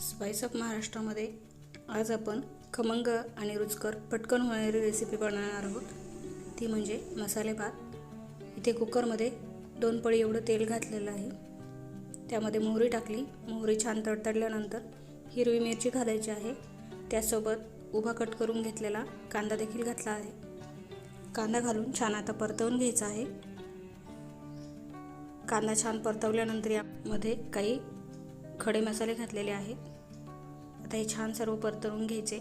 Spice of महाराष्ट्रामध्ये आज आपण खमंग आणि रुचकर पटकन होणारी रेसिपी बनवणार आहोत. ती म्हणजे मसाले भात. इथे कुकरमध्ये दोन पळी एवढं तेल घातलेलं आहे. त्यामध्ये मोहरी टाकली. मोहरी छान तडतडल्यानंतर हिरवी मिरची घालायची आहे. त्यासोबत उभा कट करून घेतलेला कांदा देखील घातला आहे. कांदा घालून छान आता परतवून घ्यायचा आहे. कांदा छान परतवल्यानंतर यामध्ये काही खडे मसाले घातलेले आहेत. आता हे छान सर्व परतवून घ्यायचे.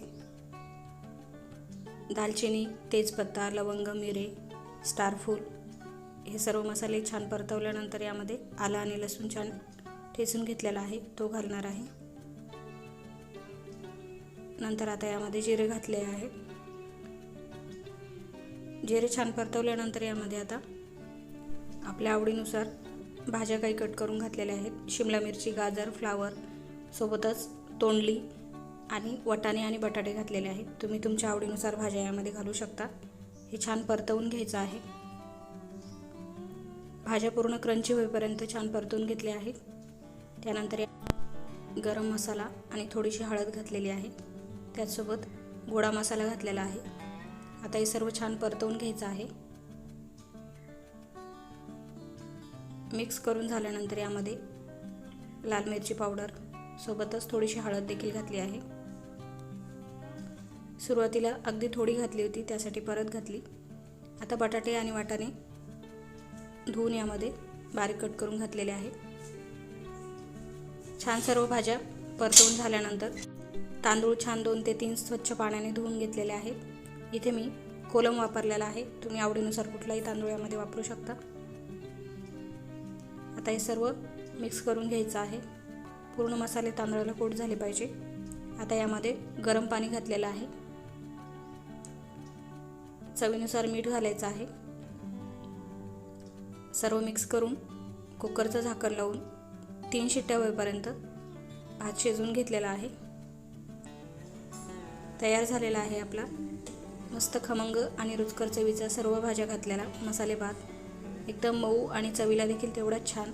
दालचिनी तेजपत्ता लवंग मिरे स्टारफूल हे सर्व मसाले छान परतवल्यानंतर यामध्ये आला आणि लसूण छान ठेचून घेतलेला आहे. तो घालणार आहे. नंतर आता यामध्ये जिरे घातले आहे जिरे छान परतवल्यानंतर यामध्ये आता आपल्या आवडीनुसार भाज्या काही कट करून घातलेल्या आहेत. शिमला मिरची गाजर फ्लावर सोबतच तोंडली आणि वटाणे आणि बटाटे घातलेले आहेत. तुम्ही तुमच्या आवडीनुसार भाज्या यामध्ये घालू शकता. हे छान परतवून घ्यायचं आहे. भाज्या पूर्ण क्रंची होईपर्यंत छान परतून घेतले आहेत. त्यानंतर गरम मसाला आणि थोडीशी हळद घातलेली आहे. त्याचसोबत गोडा मसाला घातलेला आहे. आता हे सर्व छान परतवून घ्यायचं आहे. मिक्स करून झाल्यानंतर यामध्ये लाल मिरची पावडर सोबतच थोडीशी हळद देखील घातली आहे. सुरुवातीला अगदी थोडी घातली होती त्यासाठी परत घातली. आता बटाटे आणि वाटाणे धुवून यामध्ये बारीक कट करून घातलेले आहे. छान सर्व भाज्या परतवून झाल्यानंतर तांदूळ छान दोन ते तीन स्वच्छ पाण्याने धुवून घेतलेले आहेत. इथे मी कोलम वापरलेला आहे. तुम्ही आवडीनुसार कुठलाही तांदूळ यामध्ये वापरू शकता. आता हे सर्व मिक्स करून घ्यायचं आहे. पूर्ण मसाले तांदळाला कोट झाले पाहिजे. आता यामध्ये गरम पाणी घातलेलं आहे. चवीनुसार मीठ घालायचं आहे. सर्व मिक्स करून कुकरचं झाकण लावून तीन शिट्ट्या होईपर्यंत भात शिजवून घेतलेला आहे. तयार झालेला आहे आपला मस्त खमंग आणि रुचकर चवीचा सर्व भाज्या घातलेला मसाले भात. एकदम मऊ आणि चवीला देखील तेवढाच छान.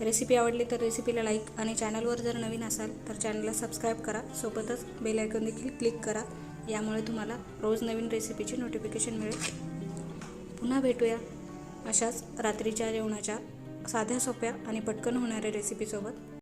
रेसिपी आवडली तर रेसिपीला लाईक आणि चॅनलवर जर नवीन असाल तर चॅनलला सबस्क्राईब करा. सोबतच बेल आयकॉन देखील क्लिक करा. यामुळे तुम्हाला रोज नवीन रेसिपीची नोटिफिकेशन मिळेल. पुन्हा भेटूया अशाच रात्रीच्या जेवणाच्या साध्या सोप्या आणि पटकन होणाऱ्या रेसिपीसोबत